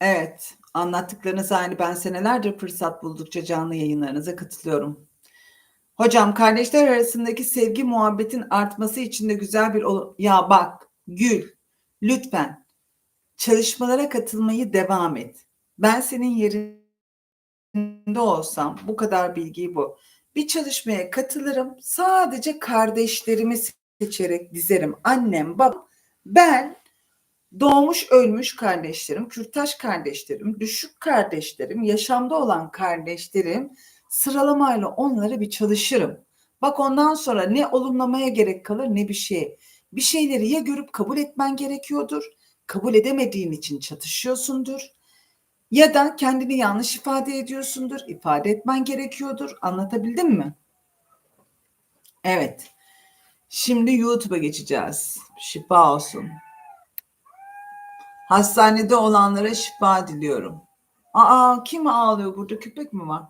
Evet, anlattıklarınız aynı. Ben senelerdir fırsat buldukça canlı yayınlarınıza katılıyorum. Hocam kardeşler arasındaki sevgi muhabbetin artması için de güzel bir ol- ya bak Gül lütfen çalışmalara katılmayı devam et. Ben senin yerinde olsam bu kadar bilgiyi bu. Bir çalışmaya katılırım. Sadece kardeşlerimi seçerek dizerim. Annem, babam, ben doğmuş ölmüş kardeşlerim, kürtaş kardeşlerim, düşük kardeşlerim, yaşamda olan kardeşlerim sıralamayla onları bir çalışırım. Bak ondan sonra ne olumlamaya gerek kalır ne bir şey. Bir şeyleri ya görüp kabul etmen gerekiyordur, kabul edemediğin için çatışıyorsundur. Ya da kendini yanlış ifade ediyorsundur, ifade etmen gerekiyordur. Anlatabildim mi? Evet. Şimdi YouTube'a geçeceğiz. Şifa olsun. Hastanede olanlara şifa diliyorum. Aa kim ağlıyor burada köpek mi var?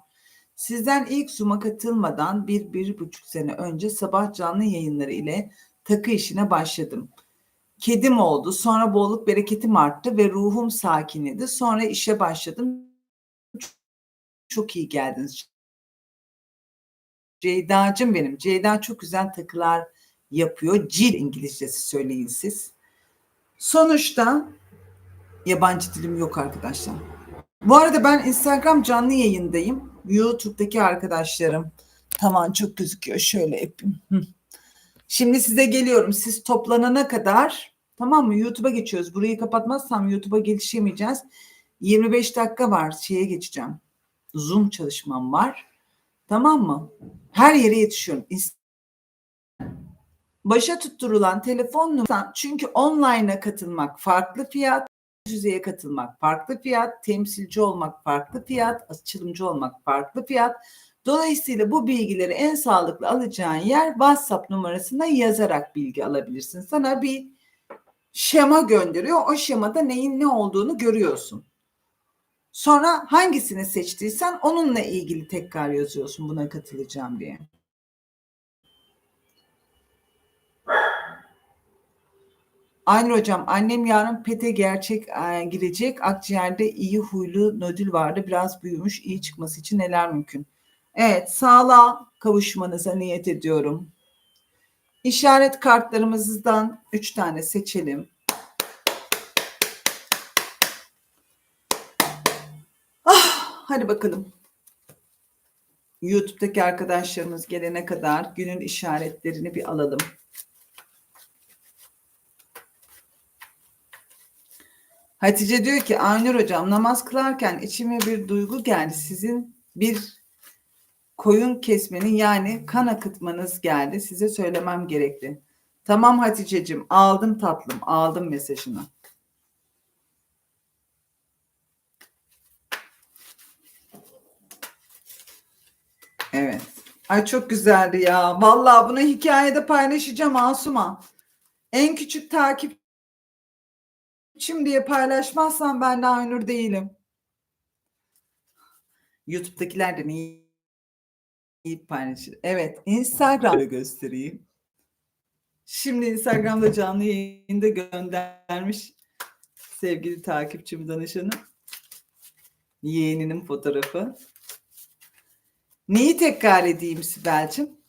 Sizden ilk Zoom'a katılmadan bir, bir buçuk sene önce sabah canlı yayınları ile takı işine başladım. Kedim oldu, sonra bolluk bereketim arttı ve ruhum sakinledi. Sonra işe başladım. Çok iyi geldiniz. Ceyda'cım benim. Ceyda çok güzel takılar yapıyor. Cil İngilizcesi söyleyin siz. Sonuçta yabancı dilim yok arkadaşlar. Bu arada ben Instagram canlı yayındayım. YouTube'daki arkadaşlarım. Tamam çok gözüküyor. Şöyle yapayım. Şimdi size geliyorum. Siz toplanana kadar tamam mı? YouTube'a geçiyoruz. Burayı kapatmazsam YouTube'a gelişemeyeceğiz. 25 dakika var. Şeye geçeceğim. Zoom çalışmam var. Tamam mı? Her yere yetişiyorum. Başa tutturulan telefon numarası çünkü online'a katılmak farklı fiyat, yüzeye katılmak farklı fiyat, temsilci olmak farklı fiyat, açılımcı olmak farklı fiyat. Dolayısıyla bu bilgileri en sağlıklı alacağın yer WhatsApp numarasına yazarak bilgi alabilirsin. Sana bir şema gönderiyor. O şemada neyin ne olduğunu görüyorsun. Sonra hangisini seçtiysen onunla ilgili tekrar yazıyorsun buna katılacağım diye. Aynur hocam annem yarın pete gerçek e, girecek. Akciğerde iyi huylu nodül vardı. Biraz büyümüş. iyi çıkması için neler mümkün? Evet sağlığa kavuşmanıza niyet ediyorum. İşaret kartlarımızdan üç tane seçelim. Ah, hadi bakalım. YouTube'daki arkadaşlarımız gelene kadar günün işaretlerini bir alalım. Hatice diyor ki Aynur hocam namaz kılarken içime bir duygu geldi. Sizin bir koyun kesmenin yani kan akıtmanız geldi. Size söylemem gerekli. Tamam Hatice'cim aldım tatlım aldım mesajını. Evet. Ay çok güzeldi ya. Vallahi bunu hikayede paylaşacağım Asuma. En küçük takip Şimdi diye paylaşmazsam ben de Aynur değilim. YouTube'dakiler de neyi iyi paylaşır. Evet, Instagram'da göstereyim. Şimdi Instagram'da canlı yayında göndermiş sevgili takipçim danışanım. Yeğeninin fotoğrafı. Neyi tekrar edeyim Sibel'cim?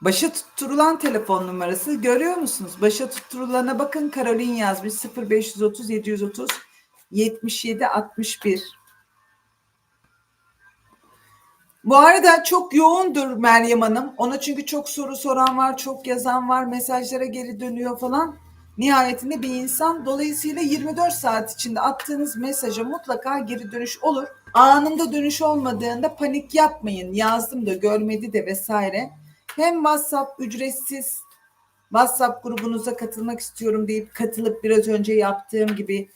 Başa tutturulan telefon numarası görüyor musunuz? Başa tutturulana bakın Karolin yazmış 0530 730 77 61. Bu arada çok yoğundur Meryem Hanım. Ona çünkü çok soru soran var, çok yazan var, mesajlara geri dönüyor falan. Nihayetinde bir insan. Dolayısıyla 24 saat içinde attığınız mesaja mutlaka geri dönüş olur. Anında dönüş olmadığında panik yapmayın. Yazdım da görmedi de vesaire hem WhatsApp ücretsiz WhatsApp grubunuza katılmak istiyorum deyip katılıp biraz önce yaptığım gibi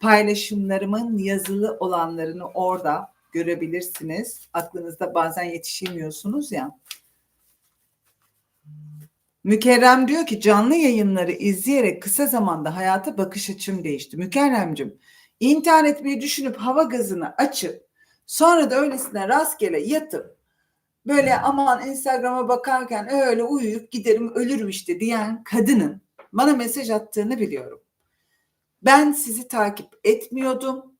paylaşımlarımın yazılı olanlarını orada görebilirsiniz. Aklınızda bazen yetişemiyorsunuz ya. Mükerrem diyor ki canlı yayınları izleyerek kısa zamanda hayata bakış açım değişti. Mükerremcim intihar etmeyi düşünüp hava gazını açıp sonra da öylesine rastgele yatıp böyle aman Instagram'a bakarken öyle uyuyup giderim ölürüm işte diyen kadının bana mesaj attığını biliyorum. Ben sizi takip etmiyordum.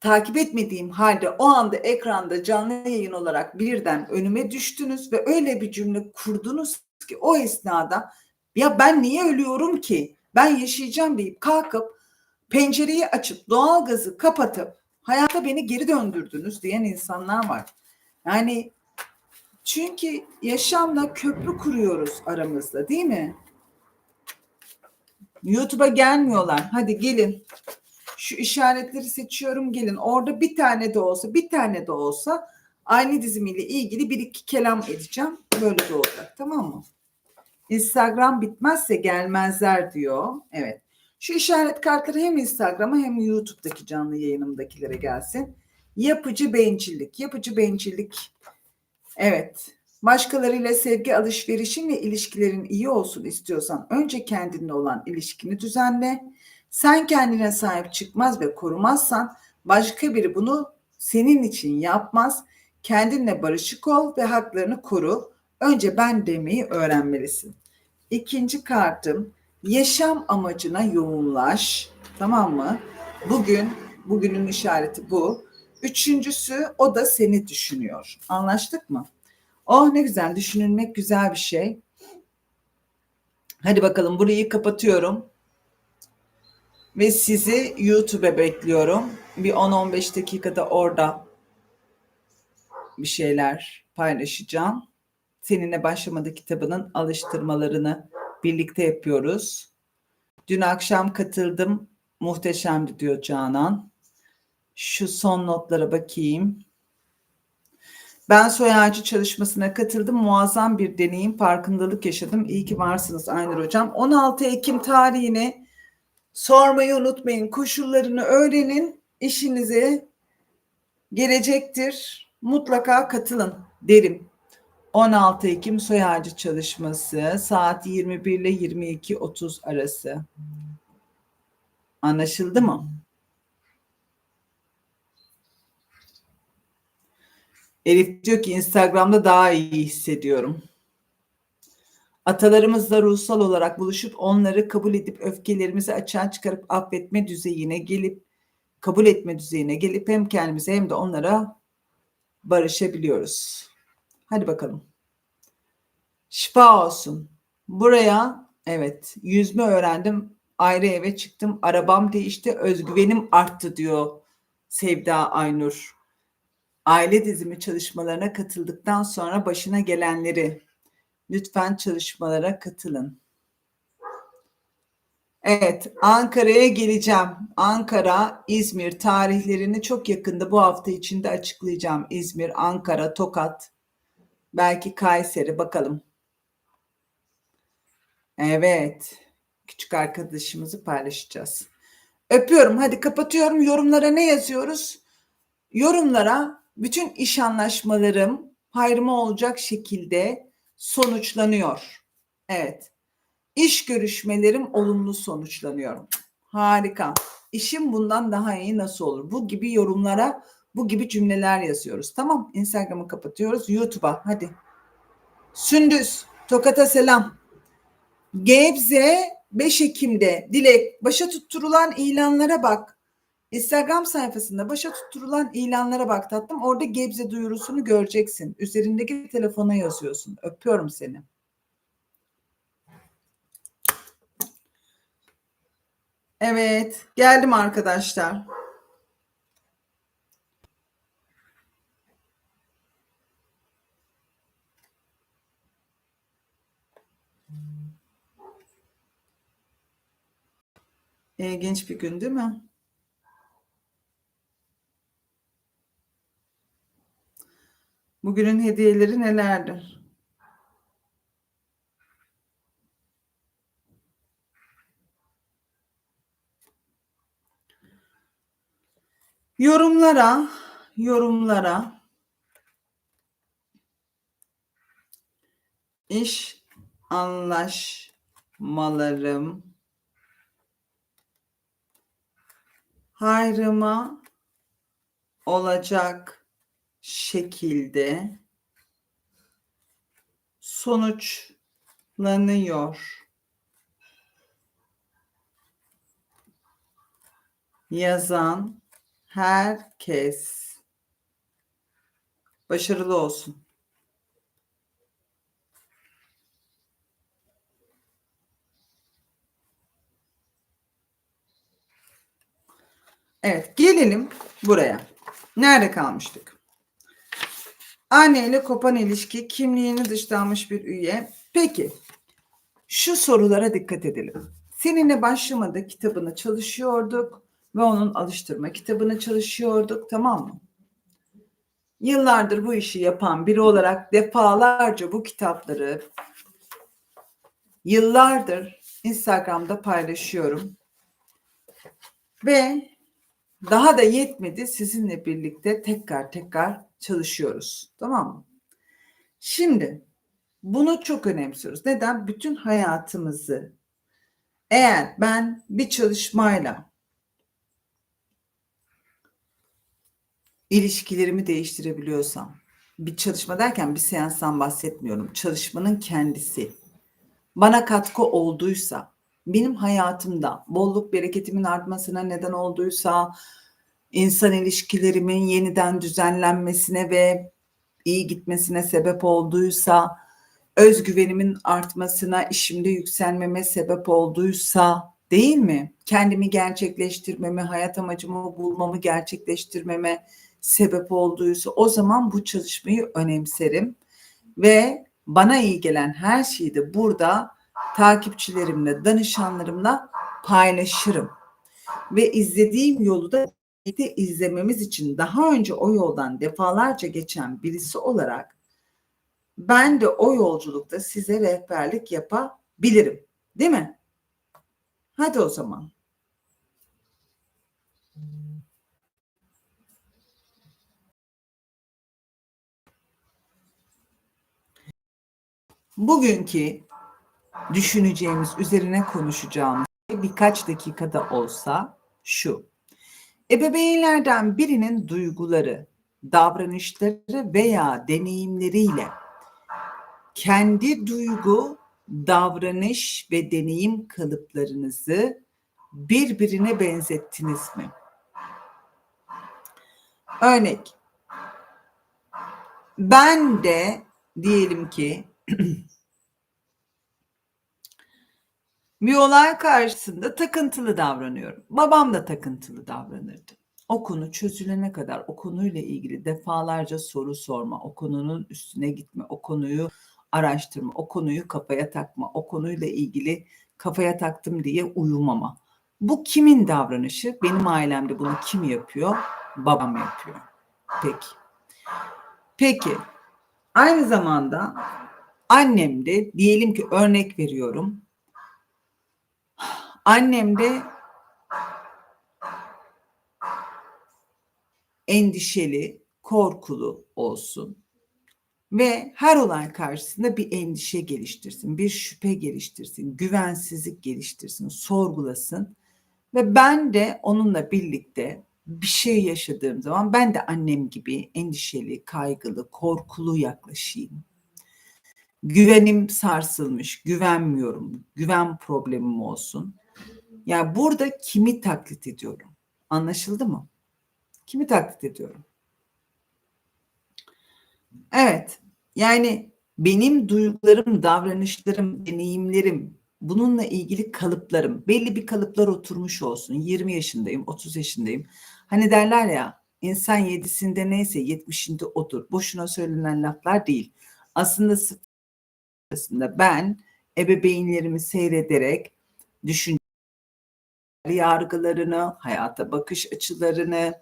Takip etmediğim halde o anda ekranda canlı yayın olarak birden önüme düştünüz ve öyle bir cümle kurdunuz ki o esnada ya ben niye ölüyorum ki? Ben yaşayacağım deyip kalkıp pencereyi açıp doğalgazı kapatıp hayata beni geri döndürdünüz diyen insanlar var. Yani çünkü yaşamla köprü kuruyoruz aramızda değil mi? YouTube'a gelmiyorlar. Hadi gelin. Şu işaretleri seçiyorum gelin. Orada bir tane de olsa, bir tane de olsa aynı dizimiyle ilgili bir iki kelam edeceğim. Böyle de olacak. Tamam mı? Instagram bitmezse gelmezler diyor. Evet. Şu işaret kartları hem Instagram'a hem YouTube'daki canlı yayınımdakilere gelsin. Yapıcı bencillik. Yapıcı bencillik. Evet. Başkalarıyla sevgi alışverişin ve ilişkilerin iyi olsun istiyorsan önce kendinle olan ilişkini düzenle. Sen kendine sahip çıkmaz ve korumazsan başka biri bunu senin için yapmaz. Kendinle barışık ol ve haklarını koru. Önce ben demeyi öğrenmelisin. İkinci kartım yaşam amacına yoğunlaş. Tamam mı? Bugün bugünün işareti bu. Üçüncüsü o da seni düşünüyor. Anlaştık mı? Oh ne güzel düşünülmek güzel bir şey. Hadi bakalım burayı kapatıyorum. Ve sizi YouTube'e bekliyorum. Bir 10-15 dakikada orada bir şeyler paylaşacağım. Seninle başlamadı kitabının alıştırmalarını birlikte yapıyoruz. Dün akşam katıldım. Muhteşemdi diyor Canan. Şu son notlara bakayım. Ben soy ağacı çalışmasına katıldım. Muazzam bir deneyim, farkındalık yaşadım. İyi ki varsınız Aynur Hocam. 16 Ekim tarihini sormayı unutmayın. Koşullarını öğrenin. İşinize gelecektir. Mutlaka katılın derim. 16 Ekim soy ağacı çalışması saat 21 ile 22.30 arası. Anlaşıldı mı? Elif diyor ki Instagram'da daha iyi hissediyorum. Atalarımızla ruhsal olarak buluşup onları kabul edip öfkelerimizi açığa çıkarıp affetme düzeyine gelip kabul etme düzeyine gelip hem kendimize hem de onlara barışabiliyoruz. Hadi bakalım. Şifa olsun. Buraya evet yüzme öğrendim. Ayrı eve çıktım. Arabam değişti. Özgüvenim arttı diyor Sevda Aynur aile dizimi çalışmalarına katıldıktan sonra başına gelenleri lütfen çalışmalara katılın. Evet, Ankara'ya geleceğim. Ankara, İzmir tarihlerini çok yakında bu hafta içinde açıklayacağım. İzmir, Ankara, Tokat, belki Kayseri bakalım. Evet, küçük arkadaşımızı paylaşacağız. Öpüyorum. Hadi kapatıyorum. Yorumlara ne yazıyoruz? Yorumlara bütün iş anlaşmalarım hayrıma olacak şekilde sonuçlanıyor. Evet. İş görüşmelerim olumlu sonuçlanıyor. Harika. İşim bundan daha iyi nasıl olur? Bu gibi yorumlara bu gibi cümleler yazıyoruz. Tamam. Instagram'ı kapatıyoruz. YouTube'a hadi. Sündüz. Tokat'a selam. Gebze 5 Ekim'de Dilek başa tutturulan ilanlara bak. Instagram sayfasında başa tutturulan ilanlara bak tatlım. Orada Gebze duyurusunu göreceksin. Üzerindeki telefona yazıyorsun. Öpüyorum seni. Evet, geldim arkadaşlar. İlginç bir gün değil mi? Bugünün hediyeleri nelerdir? Yorumlara, yorumlara. İş anlaşmalarım. Hayrıma olacak şekilde sonuçlanıyor. yazan herkes başarılı olsun. Evet, gelelim buraya. Nerede kalmıştık? Anne ile kopan ilişki, kimliğini dışlanmış bir üye. Peki, şu sorulara dikkat edelim. Seninle başlamada kitabını çalışıyorduk ve onun alıştırma kitabını çalışıyorduk, tamam mı? Yıllardır bu işi yapan biri olarak defalarca bu kitapları yıllardır Instagram'da paylaşıyorum. Ve daha da yetmedi sizinle birlikte tekrar tekrar çalışıyoruz. Tamam mı? Şimdi bunu çok önemsiyoruz. Neden? Bütün hayatımızı eğer ben bir çalışmayla ilişkilerimi değiştirebiliyorsam, bir çalışma derken bir seanstan bahsetmiyorum. Çalışmanın kendisi bana katkı olduysa, benim hayatımda bolluk bereketimin artmasına neden olduysa, insan ilişkilerimin yeniden düzenlenmesine ve iyi gitmesine sebep olduysa, özgüvenimin artmasına, işimde yükselmeme sebep olduysa, değil mi? Kendimi gerçekleştirmeme, hayat amacımı bulmamı gerçekleştirmeme sebep olduysa o zaman bu çalışmayı önemserim ve bana iyi gelen her şeyi de burada takipçilerimle, danışanlarımla paylaşırım. Ve izlediğim yolu da birlikte izlememiz için daha önce o yoldan defalarca geçen birisi olarak ben de o yolculukta size rehberlik yapabilirim. Değil mi? Hadi o zaman. Bugünkü düşüneceğimiz, üzerine konuşacağımız birkaç dakikada olsa şu. Ebeveynlerden birinin duyguları, davranışları veya deneyimleriyle kendi duygu, davranış ve deneyim kalıplarınızı birbirine benzettiniz mi? Örnek. Ben de diyelim ki bir olay karşısında takıntılı davranıyorum. Babam da takıntılı davranırdı. O konu çözülene kadar o konuyla ilgili defalarca soru sorma, o konunun üstüne gitme, o konuyu araştırma, o konuyu kafaya takma, o konuyla ilgili kafaya taktım diye uyumama. Bu kimin davranışı? Benim ailemde bunu kim yapıyor? Babam yapıyor. Peki. Peki. Aynı zamanda annem de diyelim ki örnek veriyorum. Annem de endişeli, korkulu olsun ve her olay karşısında bir endişe geliştirsin, bir şüphe geliştirsin, güvensizlik geliştirsin, sorgulasın ve ben de onunla birlikte bir şey yaşadığım zaman ben de annem gibi endişeli, kaygılı, korkulu yaklaşayım. Güvenim sarsılmış, güvenmiyorum, güven problemim olsun. Yani burada kimi taklit ediyorum? Anlaşıldı mı? Kimi taklit ediyorum? Evet. Yani benim duygularım, davranışlarım, deneyimlerim, bununla ilgili kalıplarım, belli bir kalıplar oturmuş olsun. 20 yaşındayım, 30 yaşındayım. Hani derler ya, insan yedisinde neyse yetmişinde odur. Boşuna söylenen laflar değil. Aslında aslında ben ebeveynlerimi seyrederek düşünce yargılarını, hayata bakış açılarını,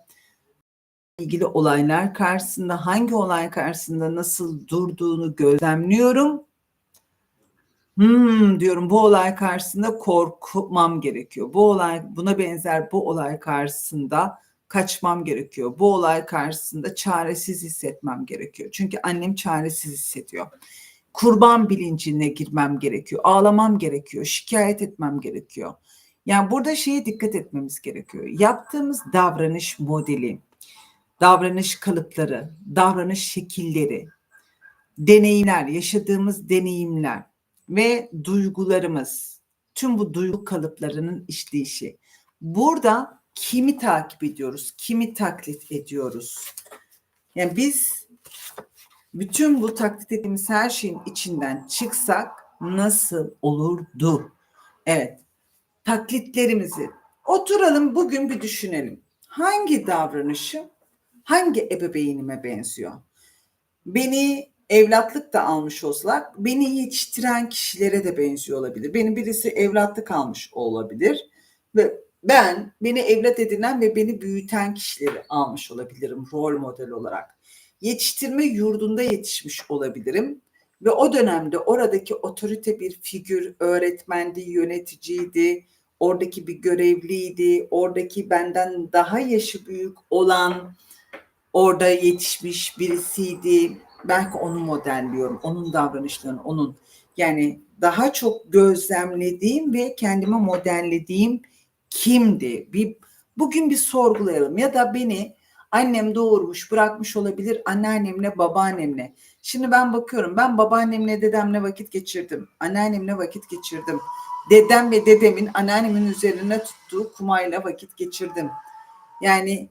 ilgili olaylar karşısında hangi olay karşısında nasıl durduğunu gözlemliyorum. Hmm diyorum bu olay karşısında korkmam gerekiyor. Bu olay buna benzer bu olay karşısında kaçmam gerekiyor. Bu olay karşısında çaresiz hissetmem gerekiyor. Çünkü annem çaresiz hissediyor. Kurban bilincine girmem gerekiyor. Ağlamam gerekiyor. Şikayet etmem gerekiyor. Yani burada şeye dikkat etmemiz gerekiyor. Yaptığımız davranış modeli, davranış kalıpları, davranış şekilleri, deneyimler, yaşadığımız deneyimler ve duygularımız, tüm bu duygu kalıplarının işleyişi. Burada kimi takip ediyoruz, kimi taklit ediyoruz. Yani biz bütün bu taklit ettiğimiz her şeyin içinden çıksak nasıl olurdu? Evet, taklitlerimizi oturalım bugün bir düşünelim. Hangi davranışım hangi ebeveynime benziyor? Beni evlatlık da almış olsalar beni yetiştiren kişilere de benziyor olabilir. Benim birisi evlatlık almış olabilir ve ben beni evlat edinen ve beni büyüten kişileri almış olabilirim rol model olarak. Yetiştirme yurdunda yetişmiş olabilirim ve o dönemde oradaki otorite bir figür, öğretmendi, yöneticiydi, oradaki bir görevliydi, oradaki benden daha yaşı büyük olan orada yetişmiş birisiydi. Belki onu modelliyorum, onun davranışlarını, onun yani daha çok gözlemlediğim ve kendime modellediğim kimdi? Bir bugün bir sorgulayalım ya da beni annem doğurmuş, bırakmış olabilir anneannemle, babaannemle. Şimdi ben bakıyorum ben babaannemle, dedemle vakit geçirdim. Anneannemle vakit geçirdim. Dedem ve dedemin anneannemin üzerine tuttuğu kumayla vakit geçirdim. Yani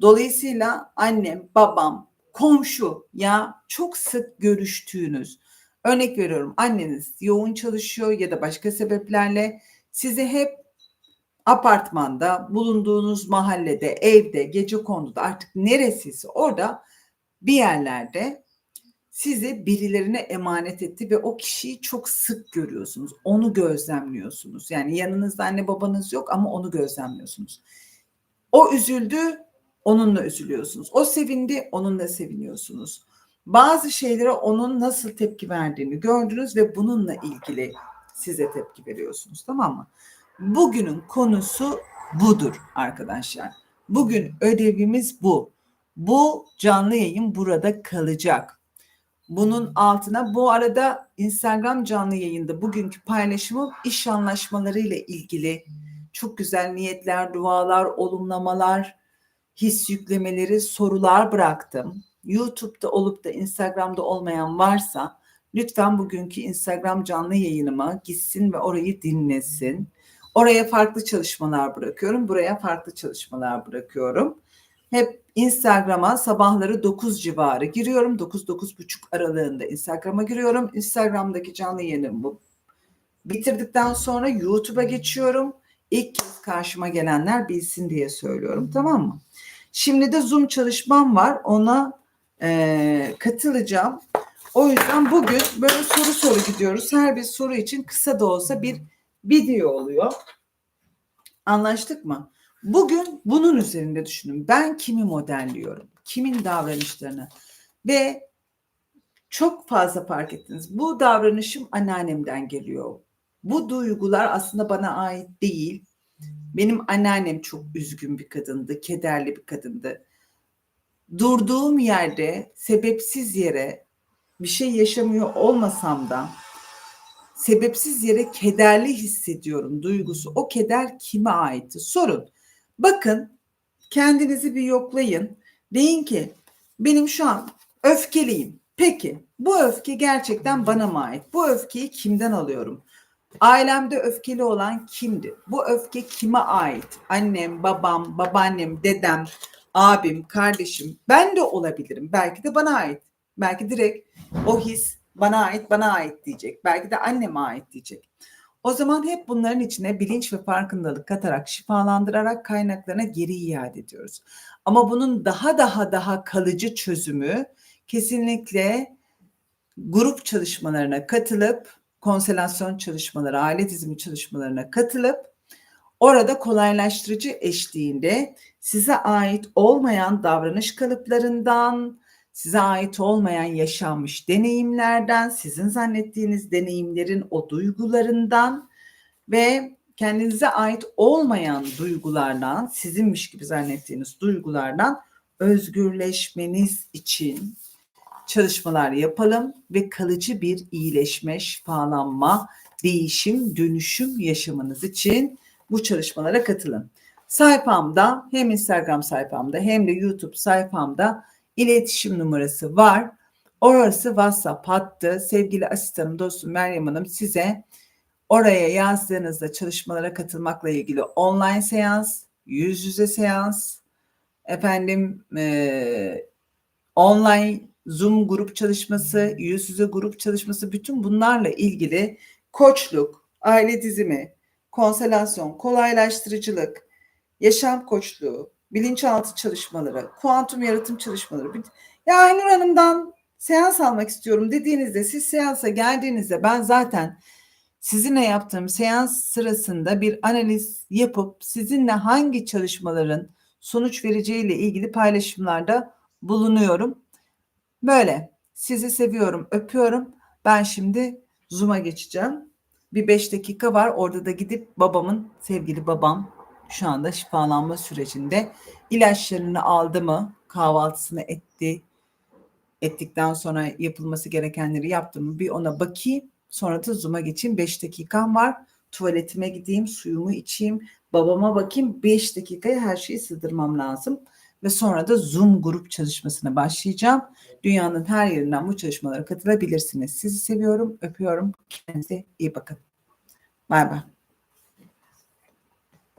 dolayısıyla annem, babam, komşu ya çok sık görüştüğünüz örnek veriyorum anneniz yoğun çalışıyor ya da başka sebeplerle sizi hep apartmanda, bulunduğunuz mahallede, evde, gece konuda artık neresiyse orada bir yerlerde sizi birilerine emanet etti ve o kişiyi çok sık görüyorsunuz. Onu gözlemliyorsunuz. Yani yanınızda anne babanız yok ama onu gözlemliyorsunuz. O üzüldü, onunla üzülüyorsunuz. O sevindi, onunla seviniyorsunuz. Bazı şeylere onun nasıl tepki verdiğini gördünüz ve bununla ilgili size tepki veriyorsunuz. Tamam mı? Bugünün konusu budur arkadaşlar. Bugün ödevimiz bu. Bu canlı yayın burada kalacak. Bunun altına bu arada Instagram canlı yayında bugünkü paylaşımım iş anlaşmaları ile ilgili çok güzel niyetler, dualar, olumlamalar, his yüklemeleri, sorular bıraktım. YouTube'da olup da Instagram'da olmayan varsa lütfen bugünkü Instagram canlı yayınıma gitsin ve orayı dinlesin. Oraya farklı çalışmalar bırakıyorum. Buraya farklı çalışmalar bırakıyorum. Hep Instagram'a sabahları 9 civarı giriyorum. 9-9.30 aralığında Instagram'a giriyorum. Instagram'daki canlı yayınımı bitirdikten sonra YouTube'a geçiyorum. İlk kez karşıma gelenler bilsin diye söylüyorum. Tamam mı? Şimdi de Zoom çalışmam var. Ona e, katılacağım. O yüzden bugün böyle soru soru gidiyoruz. Her bir soru için kısa da olsa bir video oluyor. Anlaştık mı? Bugün bunun üzerinde düşünün. Ben kimi modelliyorum? Kimin davranışlarını? Ve çok fazla fark ettiniz. Bu davranışım anneannemden geliyor. Bu duygular aslında bana ait değil. Benim anneannem çok üzgün bir kadındı, kederli bir kadındı. Durduğum yerde sebepsiz yere bir şey yaşamıyor olmasam da sebepsiz yere kederli hissediyorum duygusu. O keder kime aitti? Sorun. Bakın kendinizi bir yoklayın. Deyin ki benim şu an öfkeliyim. Peki bu öfke gerçekten bana mı ait? Bu öfkeyi kimden alıyorum? Ailemde öfkeli olan kimdi? Bu öfke kime ait? Annem, babam, babaannem, dedem, abim, kardeşim. Ben de olabilirim. Belki de bana ait. Belki direkt o his bana ait, bana ait diyecek. Belki de anneme ait diyecek. O zaman hep bunların içine bilinç ve farkındalık katarak, şifalandırarak kaynaklarına geri iade ediyoruz. Ama bunun daha daha daha kalıcı çözümü kesinlikle grup çalışmalarına katılıp, konselasyon çalışmaları, aile dizimi çalışmalarına katılıp orada kolaylaştırıcı eşliğinde size ait olmayan davranış kalıplarından, size ait olmayan yaşanmış deneyimlerden, sizin zannettiğiniz deneyimlerin o duygularından ve kendinize ait olmayan duygulardan, sizinmiş gibi zannettiğiniz duygulardan özgürleşmeniz için çalışmalar yapalım ve kalıcı bir iyileşme, şifalanma, değişim, dönüşüm yaşamanız için bu çalışmalara katılın. Sayfamda hem Instagram sayfamda hem de YouTube sayfamda iletişim numarası var. Orası WhatsApp hattı. Sevgili asistanım, dostum Meryem Hanım size oraya yazdığınızda çalışmalara katılmakla ilgili online seans yüz yüze seans, efendim e, online Zoom grup çalışması, yüz yüze grup çalışması bütün bunlarla ilgili koçluk, aile dizimi, konselasyon, kolaylaştırıcılık, yaşam koçluğu, bilinçaltı çalışmaları, kuantum yaratım çalışmaları. Ya Aynur Hanım'dan seans almak istiyorum dediğinizde siz seansa geldiğinizde ben zaten sizinle yaptığım seans sırasında bir analiz yapıp sizinle hangi çalışmaların sonuç vereceğiyle ilgili paylaşımlarda bulunuyorum. Böyle sizi seviyorum, öpüyorum. Ben şimdi Zoom'a geçeceğim. Bir beş dakika var. Orada da gidip babamın, sevgili babam şu anda şifalanma sürecinde ilaçlarını aldı mı, kahvaltısını etti, ettikten sonra yapılması gerekenleri yaptı mı bir ona bakayım. Sonra da Zoom'a geçeyim. 5 dakikam var. Tuvaletime gideyim, suyumu içeyim, babama bakayım. 5 dakikaya her şeyi sığdırmam lazım. Ve sonra da Zoom grup çalışmasına başlayacağım. Dünyanın her yerinden bu çalışmalara katılabilirsiniz. Sizi seviyorum, öpüyorum. Kendinize iyi bakın. Bay bay.